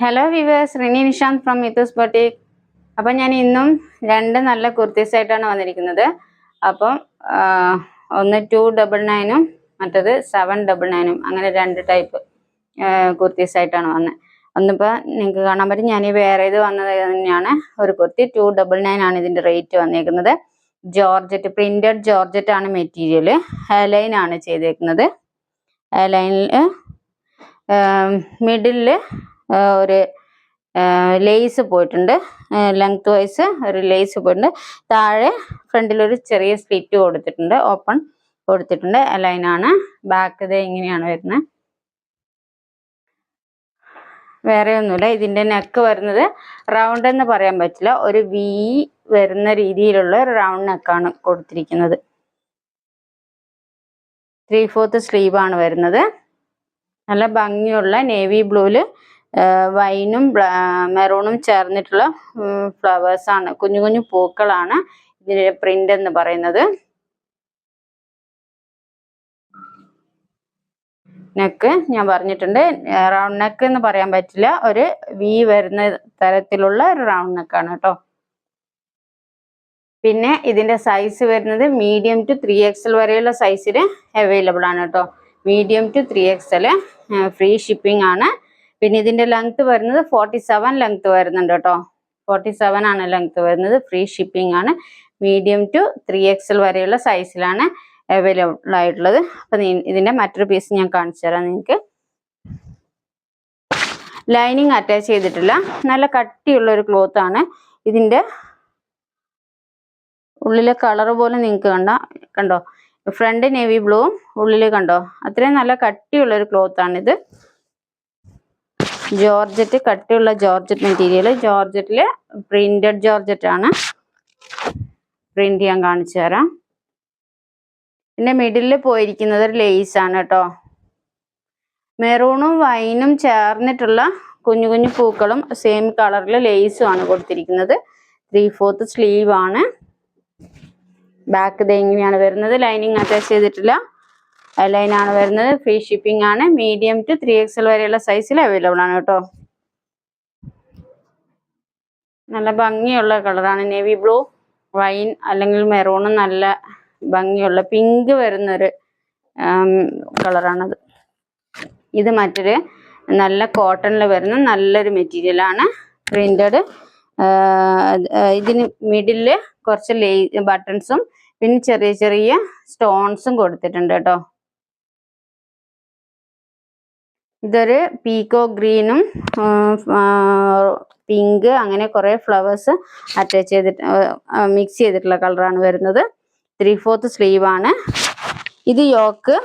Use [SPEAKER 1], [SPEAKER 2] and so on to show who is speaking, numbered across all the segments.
[SPEAKER 1] Hello viewers Rini Nishanth from Mithoos boutique അപ്പം ഞാൻ ഇന്നും രണ്ട് നല്ല കുർത്തീസ് ആയിട്ടാണ് വന്നിരിക്കുന്നത്. അപ്പം ഒന്ന് ടു ഡബിൾ നയനും മറ്റത് സെവൻ ഡബിൾ നയനും അങ്ങനെ രണ്ട് ടൈപ്പ് കുർത്തീസ് ആയിട്ടാണ് വന്നത് ഒന്നിപ്പോൾ നിങ്ങൾക്ക് കാണാൻ പറ്റും ഞാൻ ഈ വേറെ ഇത് വന്നത് തന്നെയാണ് ഒരു കുർത്തി. ടു ഡബിൾ നയൻ ആണ് ഇതിന്റെ റേറ്റ് വന്നിരിക്കുന്നത് ജോർജറ്റ് പ്രിന്റഡ് ജോർജറ്റ് ആണ് മെറ്റീരിയൽ ലൈൻ ആണ് ചെയ്തേക്കുന്നത്. ലൈനിൽ മിഡിലിൽ ഒരു ലേസ് പോയിട്ടുണ്ട്. ലെങ്ത് വൈസ് ഒരു ലേസ് പോയിട്ടുണ്ട്. താഴെ ഫ്രണ്ടിൽ ഒരു ചെറിയ സ്ലിറ്റ് കൊടുത്തിട്ടുണ്ട്. ഓപ്പൺ കൊടുത്തിട്ടുണ്ട്. ലൈനാണ് ബാക്ക് ഇത് ഇങ്ങനെയാണ് വരുന്നത് വേറെ ഒന്നുമില്ല. ഇതിന്റെ നെക്ക് വരുന്നത് റൗണ്ട് എന്ന് പറയാൻ പറ്റില്ല. ഒരു വി വരുന്ന രീതിയിലുള്ള ഒരു റൗണ്ട് നെക്കാണ് കൊടുത്തിരിക്കുന്നത്. ത്രീ ഫോർത്ത് സ്ലീവാണ് വരുന്നത്. നല്ല ഭംഗിയുള്ള നേവി ബ്ലൂവിൽ വൈനും മെറൂണും ചേർന്നിട്ടുള്ള ഫ്ലവേഴ്സ് ആണ്. കുഞ്ഞു കുഞ്ഞു പൂക്കളാണ് ഇതിന്റെ പ്രിന്റ് എന്ന് പറയുന്നത്. നെക്ക് ഞാൻ പറഞ്ഞിട്ടുണ്ട്. റൗണ്ട് നെക്ക് എന്ന് പറയാൻ പറ്റില്ല. ഒരു വി വരുന്ന തരത്തിലുള്ള ഒരു റൗണ്ട് നെക്കാണ് കേട്ടോ. പിന്നെ ഇതിന്റെ സൈസ് വരുന്നത് മീഡിയം ടു ത്രീ എക്സൽ വരെയുള്ള സൈസിൽ അവൈലബിൾ ആണ് കേട്ടോ. Medium to three XL free shipping ആണ്. പിന്നെ ഇതിന്റെ ലെങ്ത് വരുന്നത് ഫോർട്ടി സെവൻ ലെങ്ത് വരുന്നുണ്ട് കേട്ടോ. ഫോർട്ടി സെവൻ ആണ് ലെങ്ത് വരുന്നത്. ഫ്രീ ഷിപ്പിംഗ് ആണ്. മീഡിയം ടു ത്രീ എക്സൽ വരെയുള്ള സൈസിലാണ് അവൈലബിൾ ആയിട്ടുള്ളത്. അപ്പൊ ഇതിന്റെ മറ്റൊരു പീസ് ഞാൻ കാണിച്ചു തരാം നിങ്ങൾക്ക് ലൈനിങ് അറ്റാച്ച് ചെയ്തിട്ടില്ല. നല്ല കട്ടിയുള്ള ഒരു ക്ലോത്ത് ആണ്. ഇതിന്റെ ഉള്ളിലെ കളർ പോലെ നിങ്ങൾക്ക് കണ്ട കണ്ടോ? ഫ്രണ്ട് നേവി ബ്ലൂവും ഉള്ളിൽ കണ്ടോ? അത്രയും നല്ല കട്ടിയുള്ള ഒരു ക്ലോത്ത് ആണിത്. ജോർജറ്റ് കട്ടിയുള്ള ജോർജറ്റ് മെറ്റീരിയൽ ജോർജറ്റിൽ പ്രിന്റഡ് ജോർജറ്റ് ആണ്. പ്രിന്റ് ചെയ്യാൻ കാണിച്ചു തരാം. പിന്നെ മിഡിലിൽ പോയിരിക്കുന്നത് ഒരു ലേസ് ആണ് കേട്ടോ. മെറൂണും വൈനും ചേർന്നിട്ടുള്ള കുഞ്ഞു കുഞ്ഞു പൂക്കളും സെയിം കളറിൽ ലേസും ആണ് കൊടുത്തിരിക്കുന്നത്. ത്രീ ഫോർത്ത് സ്ലീവ് ആണ്. ബാക്ക് ഇത് എങ്ങനെയാണ് വരുന്നത്. ലൈനിങ് അറ്റാച്ച് ചെയ്തിട്ടില്ല. ലൈൻ ആണ് വരുന്നത്. ഫ്രീ ഷിപ്പിംഗ് ആണ്. മീഡിയം ടു ത്രീ എക്സൽ വരെയുള്ള സൈസിൽ അവൈലബിൾ ആണ് കേട്ടോ. നല്ല ഭംഗിയുള്ള കളറാണ് നേവി ബ്ലൂ വൈൻ അല്ലെങ്കിൽ മെറൂണും നല്ല ഭംഗിയുള്ള പിങ്ക് വരുന്നൊരു കളറാണത് ഇത് മറ്റൊരു നല്ല കോട്ടണിൽ വരുന്ന നല്ലൊരു മെറ്റീരിയലാണ് പ്രിന്റഡ് ഇതിന് മിഡിൽ കുറച്ച് ലേ ബട്ടൺസും പിന്നെ ചെറിയ ചെറിയ സ്റ്റോൺസും കൊടുത്തിട്ടുണ്ട് കേട്ടോ. ഇതൊരു പീക്കോ ഗ്രീനും പിങ്ക് അങ്ങനെ കുറെ ഫ്ലവേഴ്സ് അറ്റാച്ച് ചെയ്തിട്ട് മിക്സ് ചെയ്തിട്ടുള്ള കളറാണ് വരുന്നത്. ത്രീ ഫോർത്ത് സ്ലീവ് ആണ്. ഇത് യോക്ക്.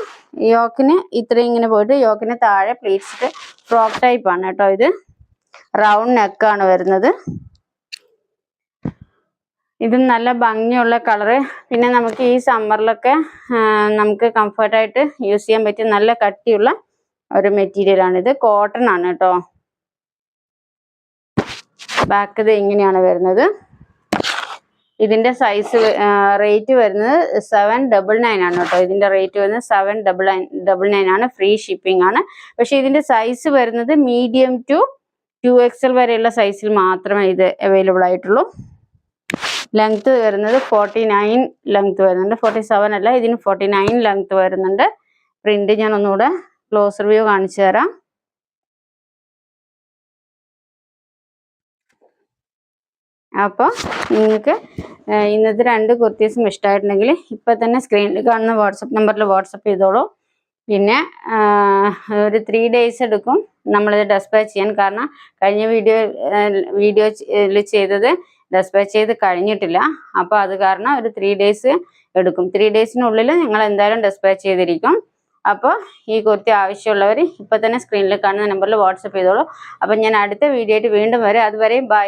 [SPEAKER 1] യോക്കിന് ഇത്രയും ഇങ്ങനെ പോയിട്ട് യോക്കിന് താഴെ പ്ലേറ്റ്സിട്ട് ഫ്രോക്ക് ടൈപ്പ് ആണ് കേട്ടോ ഇത്. റൗണ്ട് നെക്കാണ് വരുന്നത്. ഇത് നല്ല ഭംഗിയുള്ള കളറ് പിന്നെ നമുക്ക് ഈ സമ്മറിലൊക്കെ നമുക്ക് കംഫർട്ടായിട്ട് യൂസ് ചെയ്യാൻ പറ്റിയ നല്ല കട്ടിയുള്ള ഒരു മെറ്റീരിയൽ ആണ്. ഇത് കോട്ടൺ ആണ് കേട്ടോ ബാക്ക് ഇത് ഇങ്ങനെയാണ് വരുന്നത്. ഇതിന്റെ സൈസ് റേറ്റ് വരുന്നത് സെവൻ ഡബിൾ നയൻ ആണ് കേട്ടോ ഇതിന്റെ റേറ്റ് വരുന്നത് seven double nine double nine ആണ്. ഫ്രീ ഷിപ്പിംഗ് ആണ്. പക്ഷെ ഇതിന്റെ സൈസ് വരുന്നത് മീഡിയം ടു ടു എക്സൽ വരെയുള്ള സൈസിൽ മാത്രമേ ഇത് അവൈലബിൾ ആയിട്ടുള്ളൂ. ലെങ്ത് വരുന്നത് ഫോർട്ടി നയൻ ലെങ്ത് വരുന്നുണ്ട്. ഫോർട്ടി സെവൻ അല്ല ഇതിന് ഫോർട്ടി നയൻ ലെങ്ത് വരുന്നുണ്ട്. പ്രിന്റ് ഞാൻ ഒന്നുകൂടെ ക്ലോസ് വ്യൂ കാണിച്ചു തരാം. അപ്പോൾ നിങ്ങൾക്ക് ഇന്നത്തെ രണ്ട് കുർത്തീസും ഇഷ്ടമായിട്ടുണ്ടെങ്കിൽ ഇപ്പം തന്നെ സ്ക്രീനിൽ കാണുന്ന വാട്സപ്പ് നമ്പറിൽ വാട്സപ്പ് ചെയ്തോളൂ. പിന്നെ ഒരു ത്രീ ഡേയ്സ് എടുക്കും നമ്മളിത് ഡെസ്പാച്ച് ചെയ്യാൻ. കാരണം കഴിഞ്ഞ വീഡിയോ വീഡിയോ ചെയ്തത് ഡെസ്പാച്ച് ചെയ്ത് കഴിഞ്ഞിട്ടില്ല. അപ്പോൾ അത് കാരണം ഒരു ത്രീ ഡേയ്സ് എടുക്കും. ത്രീ ഡേയ്സിനുള്ളിൽ ഞങ്ങൾ എന്തായാലും ഡെസ്പാച്ച് ചെയ്തിരിക്കും. അപ്പോൾ ഈ കുർത്തി ആവശ്യമുള്ളവർ ഇപ്പം തന്നെ സ്ക്രീനിൽ കാണുന്ന നമ്പറിൽ വാട്സപ്പ് ചെയ്തോളൂ. അപ്പം ഞാൻ അടുത്ത വീഡിയോ ആയിട്ട് വീണ്ടും വരാം. അതുവരെയും ബൈ